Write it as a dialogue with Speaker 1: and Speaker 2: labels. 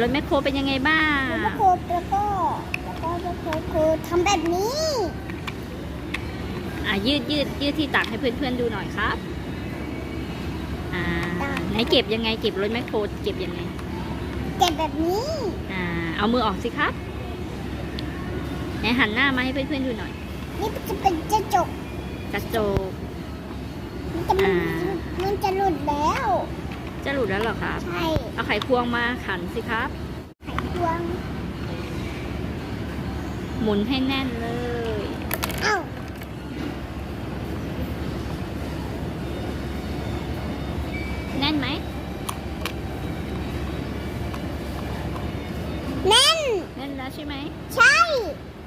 Speaker 1: รถแมคโครเป็นยังไงบ้าง
Speaker 2: แล้วก็โคดแล้วก็แล้วก็แล้วก็โคดทำแบบนี้
Speaker 1: อะยืดยืดยืดที่ตักให้เพื่อนๆดูหน่อยครับอ่าไหนเก็บยังไงเก็บรถแมคโครเก็บยังไง
Speaker 2: เก็บแบบนี้
Speaker 1: อ่าเอามือออกสิครับไหนหันหน้ามาให้เพื่อนๆดูหน่อย
Speaker 2: นี่จะเป็นจะจก
Speaker 1: กระโจก
Speaker 2: มันจะมัน
Speaker 1: อ่า
Speaker 2: มันจะหลุดแล้ว
Speaker 1: จะ หลุดแล้วเหรอครับ
Speaker 2: ใช่
Speaker 1: เอาไขควงมาขันสิครับ
Speaker 2: ไขควง
Speaker 1: หมุนให้แน่นเลย
Speaker 2: เอ้า
Speaker 1: แน่นไหม
Speaker 2: แน่น
Speaker 1: แน่นแล้วใช่ไหม
Speaker 2: ใช่อันนี่ยังไม่